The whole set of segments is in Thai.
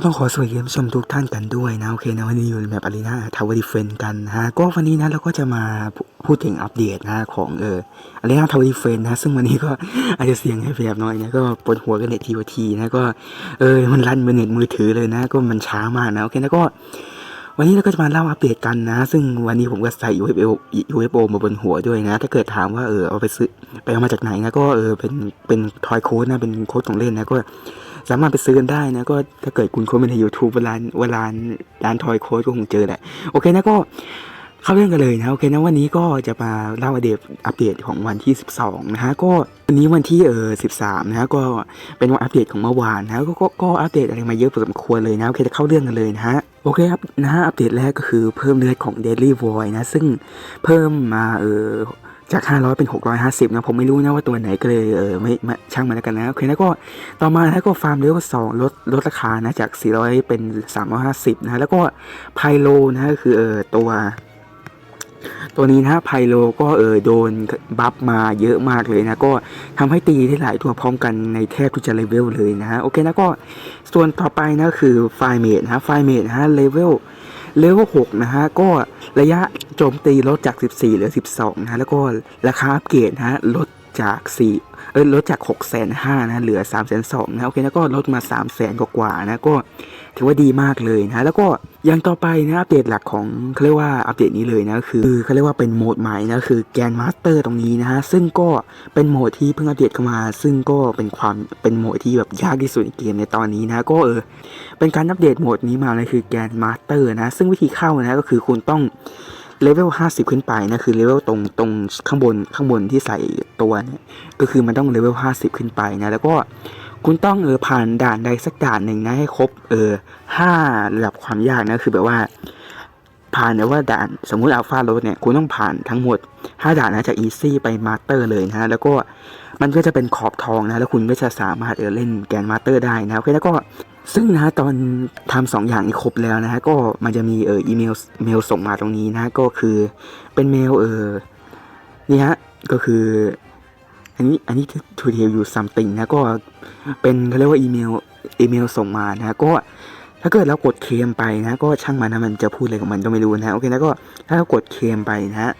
ก็ต้องขอสวัสดีท่านผู้ชมทุกท่านกันด้วยนะ โอเคนะวันนี้อยู่ในแบบอารีนาทาวเวอร์ดิเฟนกันนะฮะ ก็วันนี้นะเราก็จะมาพูดถึงอัปเดตนะของเอออารีนาทาวเวอร์ดิเฟนนะซึ่งวันนี้ก็อาจจะเสียงให้แบบน้อยนะก็ปวดหัวกันเน็ตทีวทีนะก็เออมันรันบนเน็ตมือถือเลยนะ ก็มันช้ามากนะโอเคนะก็ วันนี้เราก็จะมาเล่าอัปเดตกันนะ ซึ่งวันนี้ผมก็ใส่ UFO UFO มาบนหัวด้วยนะ ถ้าเกิดถามว่าเออเอาไปซื้อไปเอามาจากไหนนะก็เออเป็นเป็นทอยโค้ดนะเป็นโค้ดของเล่นนะก็สามารถไปซื้อกันได้นะก็ถ้าเกิดคุณค้นไปใน YouTube ว่าร้านว่าร้านร้านทอยโค้ดก็คงเจอแหละโอเคนะก็เข้าเรื่องกันเลยนะโอเคนะวันนี้ก็จะมาเล่าอัปเดตอัปเดตของวันที่ 12 นะฮะก็วันนี้วันที่เออ13 นะฮะก็เป็นวันอัปเดตของเมื่อวานนะก็ก็อัปเดตอะไรมาเยอะพอสมควรเลยนะโอเคจะเข้าเรื่องกันเลยนะฮะ โอเคครับนะฮะอัปเดตแรกก็คือเพิ่มเลือดของ Daily Void นะ ซึ่งเพิ่มมาเออจาก 500 เป็น 650 นะ ผมไม่รู้นะว่าตัวไหนก็เลยเออไม่ช่างมันแล้วกันนะ โอเค แล้วก็ต่อมาแล้วก็ฟาร์มเลเวลสองลดลดราคานะ จาก 400 เป็น 350 นะ แล้วก็ไพโลนะก็คือเออตัว ตัวนี้นะไพโลก็เออโดนบัฟมาเยอะมากเลยนะ ก็ทำให้ตีได้หลายตัวพร้อมกันในแทบทุกจะเลเวลเลยนะฮะโอเคนะก็ส่วนต่อไปนะคือไฟเมดนะฮะไฟเมดนะฮะเลเวลเลเวล6นะฮะก็ระยะโจมตีลดจาก 14เหลือ 12นะฮะแล้วก็ราคาอัปเกรดนะฮะลด จาก4เออลดจาก6 5 0 0 0นะเหลือ3 2 0 0 0นสองนะโอเคแล้วก็ลดมา3 0 0 0 0 0กว่าๆนะก็ถือว่าดีมากเลยนะ แล้วก็อย่างต่อไปนะอัปเดตหลักของเขาเรียกว่าอัปเดตนี้เลยนะคือเขาเรียกว่าเป็นโหมดใหม่นะคือแกนมาสเตอร์ตรงนี้นะฮะซึ่งก็เป็นโหมดที่เพิ่งอัปเดตเข้ามา ซึ่งก็เป็นความเป็นโหมดที่แบบยากที่สุดในเกมในตอนนี้นะก็เออเป็นการอัปเดตโหมดนี้มาเลยคือแกนมาสเตอร์นะ ซึ่งวิธีเข้านะก็คือคุณต้อง เลเวล50ขึ้นไปนะคือเลเวลตรงตรงข้างบนข้างบนที่ใส่ตัวเนี่ยก็คือมันต้องเลเวล50ขึ้นไปนะแล้วก็คุณต้องเออผ่านด่านใดสักด่านหนึ่งนะให้ครบเออห้าระดับความยากนะคือแบบว่า ผ่านเนี่ว่าด่านสมมุติอัลฟาโรดเนี่ยคุณต้องผ่านทั้งหมด 5 ด่านนะจากอีซี่ไปมาสเตอร์เลยนะแล้วก็มันก็จะเป็นขอบทองนะแล้วคุณก็จะสามารถเออเล่นแกนมาสเตอร์ได้นะโอเคแล้วก็ ซึ่งนะตอนทำสองอย่างนี้ครบแล้วนะฮะก็มันจะมีเอออีเมลเมลส่งมาตรงนี้นะก็คือเป็นเมลเออนี่ฮะก็คือ อันนี้อันนี้ to tell you something นะก็เป็นเขาเรียกว่าอีเมลอีเมลส่งมานะก็ถ้าเกิดเรากดเคลมไปนะก็ช่างมันนะมันจะพูดอะไรของมันก็ไม่รู้นะโอเคแล้วก็ถ้าเรากดเคลมไปนะฮะ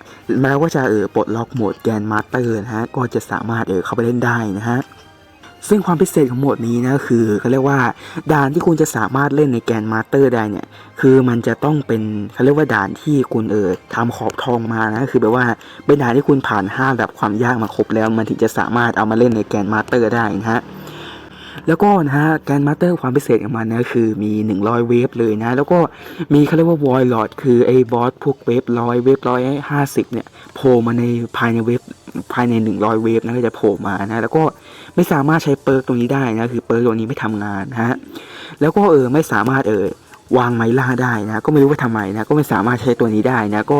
เราก็จะเออปลดล็อกโหมดแกนมาสเตอร์นะฮะก็จะสามารถเออเข้าไปเล่นได้นะฮะ ซึ่งความพิเศษของโหมดนี้นะคือเขาเรียกว่าด่านที่คุณจะสามารถเล่นในแกนมาสเตอร์ได้เนี่ย คือมันจะต้องเป็นเขาเรียกว่าด่านที่คุณเออทำขอบทองมานะคือแบบว่าเป็นด่านที่คุณผ่านห้าแบบความยากมาครบแล้ว มันถึงจะสามารถเอามาเล่นในแกนมาสเตอร์ได้นะฮะแล้วก็นะฮะแกนมาสเตอร์ความพิเศษของมันนะคือมี 100 เวฟเลยนะ แล้วก็มีเขาเรียกว่าวอยลอดคือไอ้บอสพวกเวฟร้อยเวฟร้อยห้าสิบเนี่ยโผล่มาในภายในเวฟ ภายใน100เวฟนะก็จะโผล่มานะแล้วก็ไม่สามารถใช้เปิร์กตรงนี้ได้นะคือเปิร์กตรงนี้ไม่ทำงานนะฮะแล้วก็เออไม่สามารถเออวางไม้ล่าได้นะก็ไม่รู้ว่าทำไมนะก็ไม่สามารถใช้ตัวนี้ได้นะก็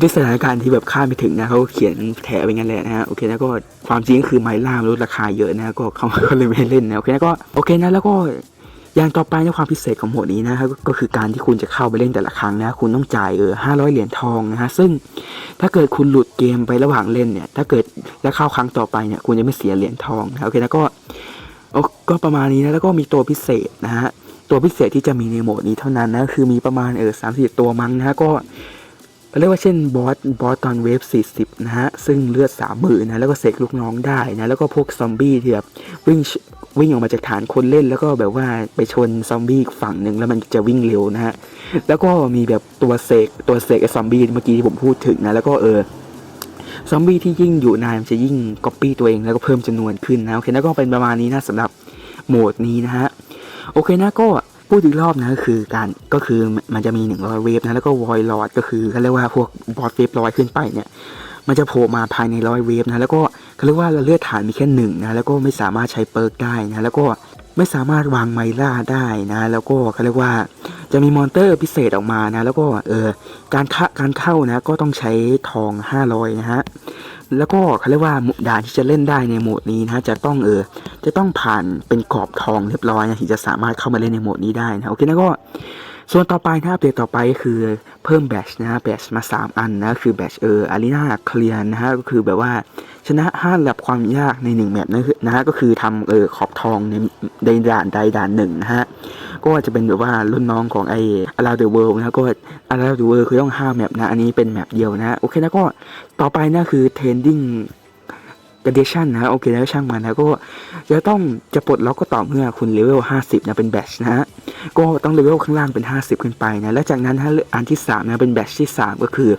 ด้วยสถานการณ์ที่แบบคาดไม่ถึงนะเขาเขียนแถไปงั้นแหละนะฮะโอเคนะก็ความจริงก็คือไม้ล่าลดราคาเยอะนะก็เขาก็เลยไม่เล่นนะโอเคนะก็โอเคนะแล้วก็ อย่างต่อไปในความพิเศษของโหมดนี้นะครับก็คือการที่คุณจะเข้าไปเล่นแต่ละครั้งนะ คุณต้องจ่ายเออห้าร้อยเหรียญทองนะฮะซึ่งถ้าเกิดคุณหลุดเกมไประหว่างเล่นเนี่ย ถ้าเกิดแล้วเข้าครั้งต่อไปเนี่ยคุณจะไม่เสียเหรียญทองนะโอเคนะก็ก็ประมาณนี้นะแล้วก็มีตัวพิเศษนะฮะตัวพิเศษที่จะมีในโหมดนี้เท่านั้นนะคือมีประมาณเออสามสิบตัวมั้งนะฮะก็เรียกว่าเช่นบอสบอสตอนเวฟสี่สิบนะฮะ ซึ่งเลือดสามหมื่นนะ แล้วก็เสกลูกน้องได้นะ แล้วก็พวกซอมบี้ที่แบบวิ่ง วิ่งออกมาจากฐานคนเล่นแล้วก็แบบว่าไปชนซอมบี้ฝั่งหนึ่งแล้วมันจะวิ่งเร็วนะฮะแล้วก็มีแบบตัวเสกตัวเสกไอ้ซอมบี้เมื่อกี้ที่ผมพูดถึงนะแล้วก็เออซอมบี้ที่ยิ่งอยู่นานมันจะยิ่งก๊อปปี้ตัวเองแล้วก็เพิ่มจำนวนขึ้นนะโอเคแล้วก็เป็นประมาณนี้นะสำหรับโหมดนี้นะฮะโอเคนะก็ พูดอีกรอบนะก็คือการก็คือมันจะมี100เวฟนะแล้วก็วอยลอดก็คือเขาเรียกว่าพวกบอสเวฟร้อยขึ้นไปเนี่ยมันจะโผล่มาภายในร้อยเวฟนะแล้วก็เขาเรียกว่าเลือดฐานมีแค่หนึ่งนะแล้วก็ไม่สามารถใช้เปิร์กได้นะแล้วก็ไม่สามารถวางไมล่าได้นะ แล้วก็เขาเรียกว่าจะมีมอนเตอร์พิเศษออกมานะ แล้วก็เออการเข้าการเข้านะก็ต้องใช้ทอง 500 นะฮะ แล้วก็เขาเรียกว่าด่านที่จะเล่นได้ในโหมดนี้นะจะต้องเออจะต้องผ่านเป็นกรอบทองเรียบร้อยนะถึงจะสามารถเข้ามาเล่นในโหมดนี้ได้นะโอเคนะก็ส่วนต่อไปนะอัปเดตต่อไปก็คือ เพิ่มแบชนะแบชมา 3 อันนะคือแบชเอออารีนาเคลียร์นะฮะก็คือแบบว่าชนะห้าระดับความยากใน1แมปนะคือนะฮะก็คือทำเออขอบทองในในด่านใดด่านหนึ่งนะฮะก็จะเป็นแบบว่ารุ่นน้องของไอ้ Around the World นะก็ Around the World คือต้องห้าแมปนะอันนี้เป็นแมปเดียวนะโอเคนะก็ต่อไปนะคือเทรนดิ้ง กระเดชันนะโอเคแล้วช่างมันนะก็จะต้องจะปลดล็อกก็ต่อเมื่อคุณเลเวล 50 นะเป็นแบชนะฮะก็ต้องเลเวลข้างล่างเป็น 50 ขึ้นไปนะและจากนั้นฮะอันที่ 3 นะเป็นแบชที่ 3 ก็คือ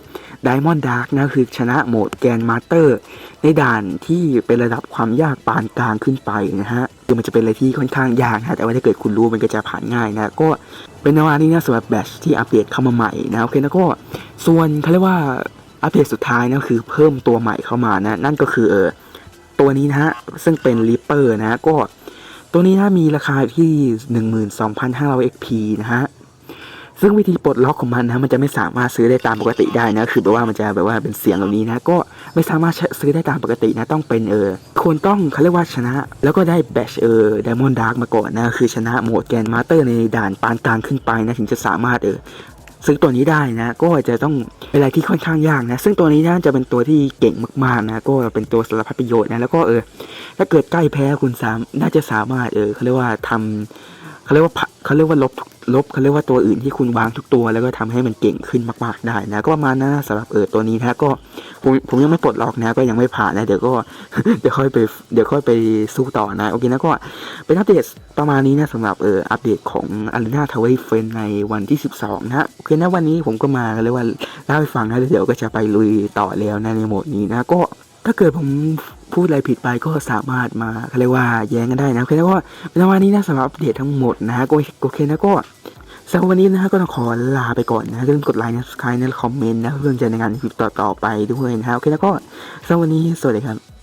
Diamond Dark นะคือชนะโหมดแกนมาสเตอร์ ในด่านที่เป็นระดับความยากปานกลางขึ้นไปนะฮะคือมันจะเป็นอะไรที่ค่อนข้างยากนะแต่ว่าถ้าเกิดคุณรู้มันก็จะผ่านง่ายนะก็เป็นนวานี้นะสำหรับแบชที่อัปเดตเข้ามาใหม่นะโอเคนะก็ส่วนเขาเรียกว่าอัปเดตสุดท้ายนะคือเพิ่มตัวใหม่เข้ามานะนั่นก็คือเออ ตัวนี้นะฮะ ซึ่งเป็น Reaper นะฮะ ก็ตัวนี้นะมีราคาที่ 12,500 XP นะฮะ ซึ่งวิธีปลดล็อกของมันนะมันจะไม่สามารถซื้อได้ตามปกติได้นะ คือแบบว่ามันจะแบบว่าเป็นเสียงแบบนี้นะ ก็ไม่สามารถซื้อได้ตามปกตินะ ต้องเป็นเออคนต้องเขาเรียกว่าชนะ แล้วก็ได้แบชเออไดมอนด์ดาร์กมาก่อนนะ คือชนะโหมดแกนมาสเตอร์ในด่านปานกลางขึ้นไปนะ ถึงจะสามารถเออซื้อตัวนี้ได้นะ ก็จะต้อง เป็นอะไรที่ค่อนข้างยากนะ ซึ่งตัวนี้น่าจะเป็นตัวที่เก่งมากๆนะ ก็เป็นตัวสารพัดประโยชน์นะ แล้วก็เออ ถ้าเกิดใกล้แพ้คุณสาม น่าจะสามารถเออเขาเรียกว่าทำเขาเรียกว่า เขาเรียกว่าลบลบเขาเรียกว่าตัวอื่นที่คุณวางทุกตัว แล้วก็ทำให้มันเก่งขึ้นมาก ๆได้นะ ก็ประมาณนั้นสำหรับเออตัวนี้นะก็ผมผมยังไม่ปลดล็อกนะ ก็ยังไม่ผ่านนะเดี๋ยวก็เดี๋ยวค่อยไปเดี๋ยวค่อยไปสู้ต่อนะโอเคนะก็เป็นอัปเดตประมาณนี้นะสำหรับเอออัปเดตของ Arena t o w e r f r i e n d ในวันที่ 12 นะโอเคนะวันนี้ผมก็มาเรียกว่าเล่าให้ฟังนะเดี๋ยวก็จะไปลุยต่อแล้วนะในโหมดนี้นะก็ถ้าเกิดผม พูดอะไรผิดไปก็สามารถมาเขาเรียกว่าแย้งกันได้นะโอเคนะก็ป็นวันนี้นะสำหรับอัปเดตทั้งหมดนะฮะโอเคแล้วก็สำหรับวันนี้นะฮะก็ต้องขอลาไปก่อนนะอย่าลืมกดไลค์นะสกายนะคอมเมนต์นะเพื่อจะในงานคลิปต่อๆไปด้วยนะฮะโอเคแล้วก็สำหรับวันนี้สวัสดีครับ